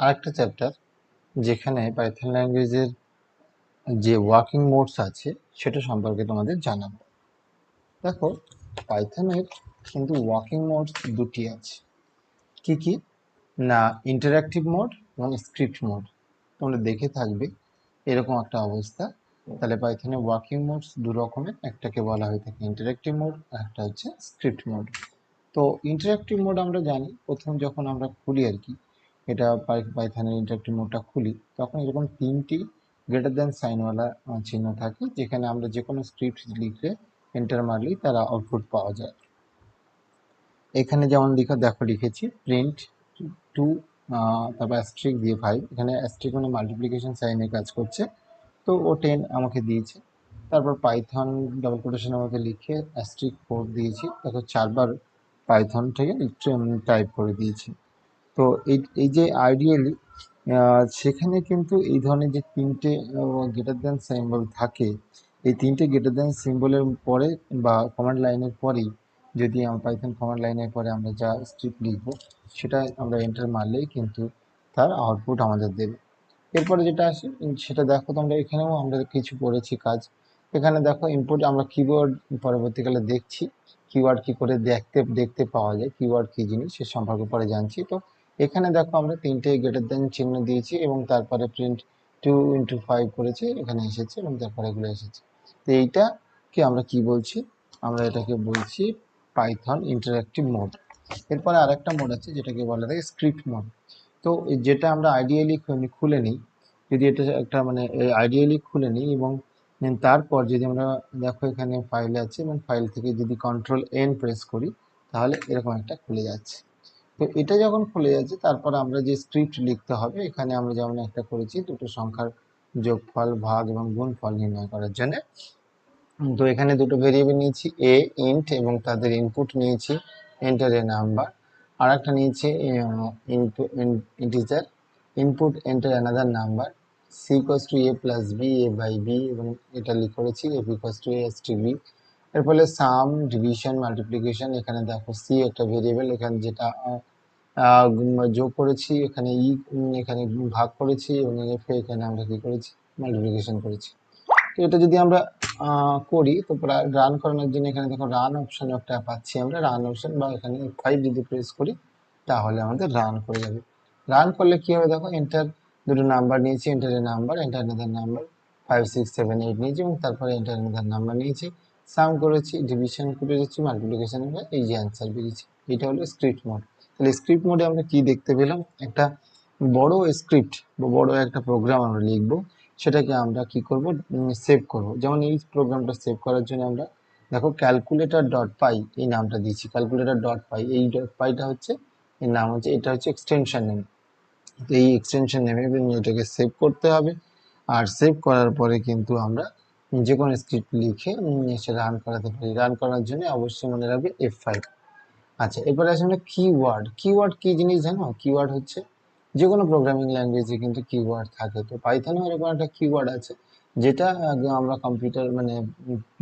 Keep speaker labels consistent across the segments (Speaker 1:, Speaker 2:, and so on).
Speaker 1: আরেকটা চ্যাপ্টার যেখানে পাইথন ল্যাঙ্গুয়েজের যে ওয়ার্কিং মোডস আছে, সেটা সম্পর্কে তোমাদের জানাব। দেখো পাইথনের কিন্তু ওয়ার্কিং মোডস দুটি আছে। কি কি? না ইন্টারঅ্যাক্টিভ মোড এবং স্ক্রিপ্ট মোড তোমরা দেখে থাকবে, এরকম একটা অবস্থা। তাহলে পাইথনের ওয়ার্কিং মোডস দু রকমের। একটাকে বলা হয়ে থাকে ইন্টারঅ্যাক্টিভ মোড আর একটা হচ্ছে স্ক্রিপ্ট মোড তো ইন্টারঅ্যাক্টিভ মোড আমরা জানি, প্রথম যখন আমরা খুলি আর কি এটা পাইথনের ইন্টারঅ্যাক্টিভ মোডটা খুলি, তখন এরকম তিনটি গ্রেটার দ্যান সাইনওয়ালা চিহ্ন থাকে, যেখানে আমরা যে কোনো স্ক্রিপ্ট লিখলে এন্টার মারলেই তার আউটপুট পাওয়া যায়। এখানে যেমন লিখা, দেখো লিখেছি প্রিন্ট টু তারপর অ্যাস্ট্রিক দিয়ে ফাইভ এখানে অ্যাস্ট্রিক মানে মাল্টিপ্লিকেশন সাইনে কাজ করছে, তো ও টেন আমাকে দিয়েছে। তারপর পাইথন ডাবল কোটেশন আমাকে লিখে অ্যাস্ট্রিক ফোর দিয়েছি তারপর চারবার পাইথন থেকে টাইপ করে দিয়েছি। তো এই এই যে আইডিয়ালি সেখানে কিন্তু এই ধরনের যে তিনটে গ্রেটার দ্যান সিম্বল থাকে, এই তিনটে গ্রেটার দ্যান সিম্বলের পরে বা কমান্ড লাইনের পরেই যদি পাইথন কমান্ড লাইনের পরে আমরা যা স্ক্রিপ্ট লিখব, সেটা আমরা এন্টার মারলেই কিন্তু তার আউটপুট আমাদের দেবে। এরপরে যেটা আসে সেটা দেখো তোমরা এখানেও আমরা কিছু করেছি কাজ। এখানে দেখো ইনপুট আমরা কিবোর্ড পরবর্তীকালে দেখছি কিওয়ার্ড কি করে দেখতে দেখতে পাওয়া যায় কিওয়ার্ড কি জিনিস, সে সম্পর্কে পরে জানছি। তো এখানে দেখো আমরা তিনটে গ্রেটার দেন চিহ্ন দিয়েছি এবং তারপরে প্রিন্ট টু ইন্টু ফাইভ করেছি, এখানে এসেছে এবং তারপরে এগুলো এসেছে। তো এইটাকে আমরা কি বলছি? আমরা এটাকে বলছি পাইথন ইন্টারঅ্যাক্টিভ মোড এরপরে আরেকটা মোড আছে যেটাকে বলা যায় স্ক্রিপ্ট মোড তো যেটা আমরা আইডিয়ালি খুলে নিই, যদি এটা একটা মানে আইডিয়ালি খুলে নিই এবং তারপর যদি আমরা দেখো এখানে ফাইল আছে এবং ফাইল থেকে যদি কন্ট্রোল এন প্রেস করি, তাহলে এরকম একটা খুলে যাচ্ছে। তো এটা যখন খুলে যাচ্ছে, তারপর আমরা যে স্ক্রিপ্ট লিখতে হবে, এখানে আমরা যেমন একটা করেছি, দুটো সংখ্যার যোগফল, ভাগ এবং গুণফল নির্ণয় করার জন্য। তো এখানে দুটো ভেরিয়েবল নিয়েছি এ ইন্ট এবং তাদের ইনপুট নিয়েছি এন্টার এ নাম্বার আর একটা নিয়েছি integer input enter another number C equals to A plus B A by B এবং এটা লিখ করেছি F equals to S T B এর ফলে সাম ডিভিশন মাল্টিপ্লিকেশন এখানে দেখো সি একটা ভেরিয়েবল এখানে যেটা যোগ করেছি, এখানে ই এখানে ভাগ করেছি এবং এখানে আমরা কি করেছি? মাল্টিপ্লিকেশন করেছি। তো এটা যদি আমরা করি, তো রান করানোর জন্য এখানে দেখো রান অপশন একটা পাচ্ছি আমরা। রান অপশন বা এখানে ফাইভ যদি প্রেস করি, তাহলে আমাদের রান করে যাবে। রান করলে কি হবে দেখো? এন্টার দুটো নাম্বার নিয়েছি এন্টারের number enter another number five six seven eight নিয়েছি এবং তারপরে এন্টার নেদার নাম্বার নিয়েছি। সাম করেছি ডিভিশন করে দিচ্ছি মাল্টিপ্লিকেশন করে এই যে অ্যান্সার বেরিয়েছে। এটা হলো স্ক্রিপ্ট মোড তাহলে স্ক্রিপ্ট মোডে আমরা কি দেখতে পেলাম? একটা বড় স্ক্রিপ্ট বা বড় একটা প্রোগ্রাম আমরা লিখব। সেটাকে আমরা কি করব? সেভ করব। যেমন এই প্রোগ্রামটা সেভ করার জন্য আমরা, দেখো ক্যালকুলেটর ডট পাই এই নামটা দিয়েছি। ক্যালকুলেটর ডট পাই এই ডট পাইটা হচ্ছে, এর নাম হচ্ছে, এটা হচ্ছে এক্সটেনশন নেম তো এই এক্সটেনশন নেমে এটাকে সেভ করতে হবে। আর সেভ করার পরে কিন্তু আমরা যে কোনো স্ক্রিপ্ট লিখে এসে রান করাতে পারি। রান করার জন্য অবশ্যই মনে রাখবে এফ ফাইভ আচ্ছা এরপরে আসে আমরা কিওয়ার্ড কিওয়ার্ড কি জিনিস জানো? কিওয়ার্ড হচ্ছে যে কোনো প্রোগ্রামিং ল্যাঙ্গুয়েজে কিন্তু কিওয়ার্ড থাকে। তো পাইথনেও এরকম একটা কিওয়ার্ড আছে, যেটা আমরা কম্পিউটার মানে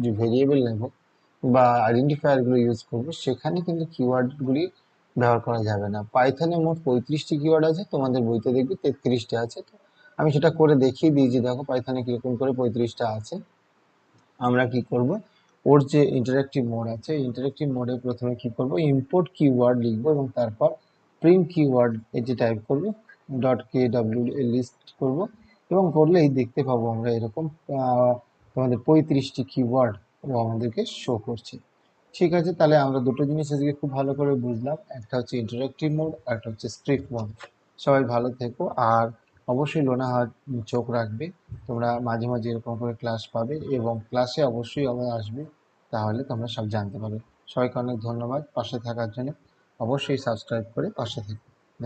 Speaker 1: যে ভেরিয়েবল নেব বা আইডেন্টিফায়ারগুলো ইউজ করব, সেখানে কিন্তু কিওয়ার্ডগুলি ব্যবহার করা যাবে না। পাইথনে মোট পঁয়ত্রিশটি কিওয়ার্ড আছে, তোমাদের বইতে দেখবে তেত্রিশটা আছে। তো আমি সেটা করে দেখিয়ে দিয়েছি, দেখো পাইথনে কীরকম করে পঁয়ত্রিশটা আছে। আমরা কি করব? ওর যে ইন্টারেক্টিভ মোড আছে ইন্টারেক্টিভ মোডে প্রথমে কি করব? ইম্পোর্ট কিওয়ার্ড লিখব এবং তারপর প্রিন্ট কিওয়ার্ড এটি টাইপ করব ডট কে ডাব্লিউ লিস্ট করব এবং করলেই দেখতে পাবো আমরা এরকম তোমাদের পঁয়ত্রিশটি কিওয়ার্ড আমাদেরকে শো করছে। ঠিক আছে, তাহলে আমরা দুটো জিনিস আজকে খুব ভালো করে বুঝলাম। একটা হচ্ছে ইন্টারেক্টিভ মোড আর একটা হচ্ছে স্ক্রিপ্ট মোড সবাই ভালো থেকো, আর অবশ্যই লোনা হাত চোখ রাখবে। তোমরা মাঝে মাঝে এরকম করে ক্লাস পাবে এবং ক্লাসে অবশ্যই আবার আসবে। তাহলে তোমরা সব জানতে পারবে। সবাইকে অনেক ধন্যবাদ পাশে থাকার জন্য। অবশ্যই সাবস্ক্রাইব করে পাশে থেকো।